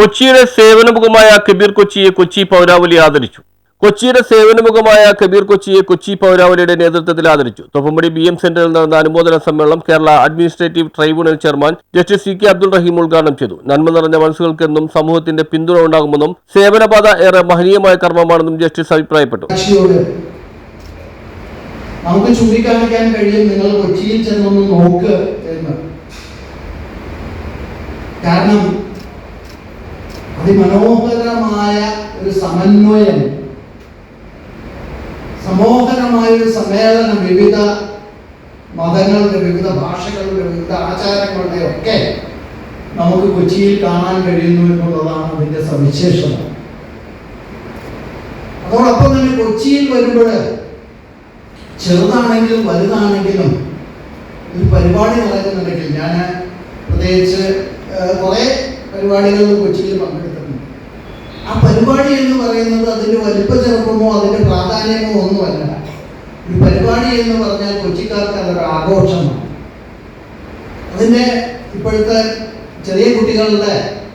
കൊച്ചിയുടെ സേവനമുഖമായ കബീർ കൊച്ചിയെ കൊച്ചി പൗരാവലി ആദരിച്ചു. കൊച്ചിയുടെ സേവനമുഖമായ കബീർ കൊച്ചിയെ കൊച്ചി പൗരാവലിയുടെ നേതൃത്വത്തിൽ ആദരിച്ചു. തൊപ്പമ്പടി ബി എം സെന്ററിൽ നടന്ന അനുമോദന സമ്മേളനം Kerala administrative tribunal chairman justice C K Abdul Rahim ഉദ്ഘാടനം ചെയ്തു. നന്മ നിറഞ്ഞ മനസ്സുകൾക്കെന്നും സമൂഹത്തിന്റെ പിന്തുണ ഉണ്ടാകുമെന്നും സേവനപാത ഏറെ മഹനീയമായ കർമ്മമാണെന്നും ജസ്റ്റിസ് അഭിപ്രായപ്പെട്ടു. നമുക്ക് ചൂണ്ടിക്കാണിക്കാൻ കഴിയും നിങ്ങൾ കൊച്ചിയിൽ ചെന്നൊന്ന് നോക്ക് എന്ന്. കാരണം അതിമനോഹരമായ ഒരു സമന്വയം സമോഹരമായ ഒരു സമ്മേളനം വിവിധ മതങ്ങളുടെ വിവിധ ഭാഷകളുടെ വിവിധ ആചാരങ്ങളുടെ ഒക്കെ നമുക്ക് കൊച്ചിയിൽ കാണാൻ കഴിയുന്നു എന്നുള്ളതാണ് അതിന്റെ സവിശേഷത. അതോടൊപ്പം തന്നെ കൊച്ചിയിൽ വരുമ്പോൾ ചെറുതാണെങ്കിലും വലുതാണെങ്കിലും ഒരു പരിപാടി നടക്കുന്നുണ്ടെങ്കിൽ ഞാൻ പ്രത്യേകിച്ച് കുറേ പരിപാടികളിൽ കൊച്ചിയിൽ പങ്കെടുത്തിട്ടുണ്ട് ആ പരിപാടി എന്ന് പറയുന്നത് അതിന്റെ വലിപ്പ ചെറുപ്പമോ അതിന്റെ പ്രാധാന്യമോ ഒന്നുമല്ല. ഒരു പരിപാടി എന്ന് പറഞ്ഞാൽ കൊച്ചിക്കാർക്ക് അതൊരു ആഘോഷമാണ്. അതിന്റെ ഇപ്പോഴത്തെ ചെറിയ കുട്ടികളുടെ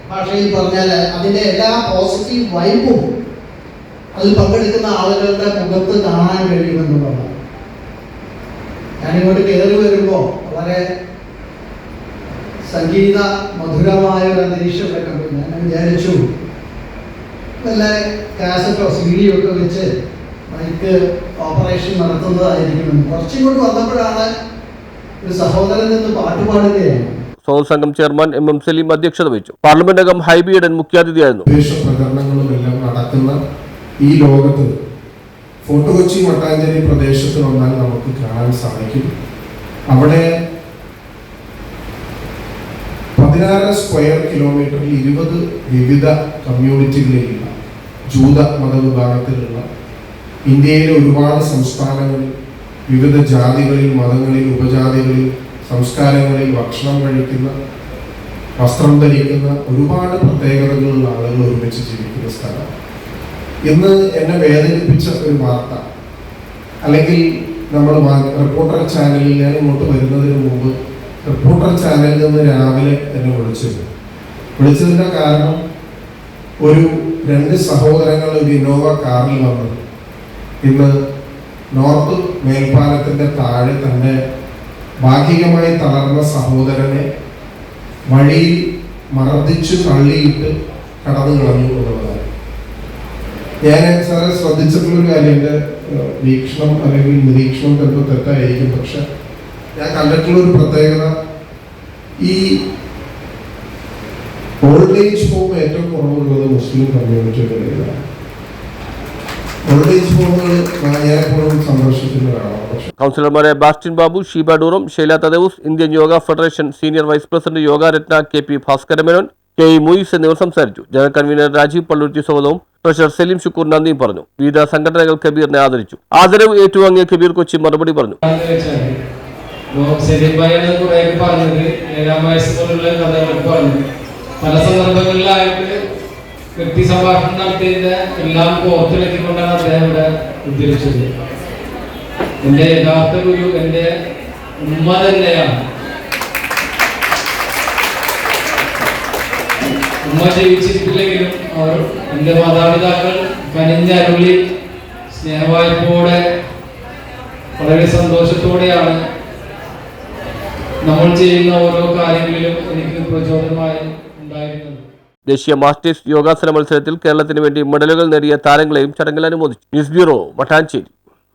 ഭാഷയിൽ പറഞ്ഞാൽ അതിന്റെ എല്ലാ പോസിറ്റീവ് വൈബും അതിൽ പങ്കെടുക്കുന്ന ആളുകളുടെ മുഖത്ത് കാണാൻ കഴിയുമെന്നുള്ളതാണ് ഞാനിങ്ങോട്ട് കയറി വരുമ്പോൾ വളരെ സംഗീത മധുരമായ ഒരു അന്തരീക്ഷം ഇവിടെ ഞാൻ വിചാരിച്ചു. വല്ല കാസറ്റോ സീഡിയോ ഒക്കെ വെച്ച് മൈക്ക് ഓപ്പറേഷൻ നടത്തുന്നതായിരിക്കും. കുറച്ചും കൂടി വന്നപ്പോഴാണ് ഒരു സഹോദരൻ നിന്ന് പാട്ടുപാടുകയാണ് സ്വാഗത സംഘം ചെയർമാൻ എം എം സലീം അധ്യക്ഷത വഹിച്ചു. പാർലമെന്റ് അംഗം ഹൈബിയുടെ മുഖ്യാതിഥിയായിരുന്നു. പ്രകടനങ്ങളും എല്ലാം നടക്കുന്ന ഈ ലോകത്ത് ഫോർട്ട് കൊച്ചി മട്ടാഞ്ചേരി പ്രദേശത്ത് വന്നാൽ നമുക്ക് കാണാൻ സാധിക്കും. അവിടെ പതിനാറ് സ്ക്വയർ കിലോമീറ്ററിൽ ഇരുപത് വിവിധ കമ്മ്യൂണിറ്റികളിലുള്ള ജൂത മതവിഭാഗത്തിലുള്ള ഇന്ത്യയിലെ ഒരുപാട് സംസ്ഥാനങ്ങളിൽ വിവിധ ജാതികളിൽ മതങ്ങളിൽ ഉപജാതികളിൽ സംസ്കാരങ്ങളിൽ ഭക്ഷണം കഴിക്കുന്ന വസ്ത്രം ധരിക്കുന്ന ഒരുപാട് പ്രത്യേകതകളുള്ള ആളുകൾ ഒരുമിച്ച് ജീവിക്കുന്ന സ്ഥലമാണ് ഇന്ന് എന്നെ വേദനിപ്പിച്ച ഒരു വാർത്ത അല്ലെങ്കിൽ നമ്മൾ റിപ്പോർട്ടർ ചാനലിൽ ഞാൻ ഇങ്ങോട്ട് വരുന്നതിന് മുമ്പ് റിപ്പോർട്ടർ ചാനലിൽ നിന്ന് രാവിലെ എന്നെ വിളിച്ചിരുന്നു. വിളിച്ചതിന്റെ കാരണം ഒരു രണ്ട് സഹോദരങ്ങൾ ഒരു ഇന്നോവ കാറിൽ വന്നു. ഇന്ന് നോർത്ത് മേൽപ്പാലത്തിന്റെ താഴെ തന്റെ ഭാഗികമായി തളർന്ന സഹോദരനെ വഴിയിൽ മർദ്ദിച്ചു തള്ളിയിട്ട് കടന്നു കളഞ്ഞു എന്നുള്ളതാണ് ഞാൻ സാറെ ശ്രദ്ധിച്ചിട്ടുള്ളൊരു കാര്യം എന്റെ വീക്ഷണം അല്ലെങ്കിൽ നിരീക്ഷണം ചിലപ്പോൾ തെറ്റായിരിക്കും. പക്ഷെ ഞാൻ കണ്ടിട്ടുള്ള ഒരു പ്രത്യേകത ഈ ഓൾഡ് ഏജ് ഹോം ഏറ്റവും കുറവുള്ളത് മുസ്ലിം കമ്മ്യൂണിറ്റികളിലാണ് ഓൾഡ് ഏജ് ഹോമുകൾ ഞാൻ എപ്പോഴും സന്ദർശിക്കുന്നതാണ് പക്ഷെ കൗൺസിലർമാരെ Bastin Babu Sheeba ഡൂറും Shaila Thaddeus Indian yoga federation senior vice president Yoga Ratna K P Bhaskaramenon K E Muiz എന്നിവർ സംസാരിച്ചു. ജനറൽ കൺവീനർ രാജീവ് പള്ളുരുത്തി സ്വാഗതവും ട്രഷറർ സലീം ഷുക്കൂർ നന്ദിയും പറഞ്ഞു. വിവിധ സംഘടനകൾ കബീറിനെ ആദരിച്ചു. ആദരവ് ഏറ്റുവാങ്ങിയ കബീർ കൊച്ചി മറുപടി പറഞ്ഞു. സെലിംബായാണ് കുറെ പറഞ്ഞത്. ഏഴാം വയസ്സ് പോലുള്ള കഥകൾ പറഞ്ഞു. പല സന്ദർഭങ്ങളിലായിട്ട് വ്യക്തി സംഭാഷണം നടത്തിയതിന്റെ എല്ലാം കോർത്തിണക്കിക്കൊണ്ടാണ് അദ്ദേഹം ഇവിടെ ഉദ്ധരിച്ചത് എന്റെ യഥാർത്ഥ ഗുരു എന്റെ ഉമ്മ തന്നെയാണ്. ഉമ്മ ജീവിച്ചിരിക്കില്ലെങ്കിലും അവർ എന്റെ മാതാപിതാക്കൾ കനിഞ്ഞരുളി സ്നേഹവായ്പോടെ വളരെ സന്തോഷത്തോടെയാണ് നമ്മൾ ചെയ്യുന്ന ഓരോ കാര്യങ്ങളിലും എനിക്ക് പ്രചോദനമായി ഉണ്ടായിരുന്നത്. ദേശീയ മാസ്റ്റേഴ്സ് യോഗാസന മത്സരത്തിൽ കേരളത്തിന് വേണ്ടി മെഡലുകൾ നേടിയ താരങ്ങളെയും ചടങ്ങിൽ അനുമോദിച്ചു. News bureau Mattancherry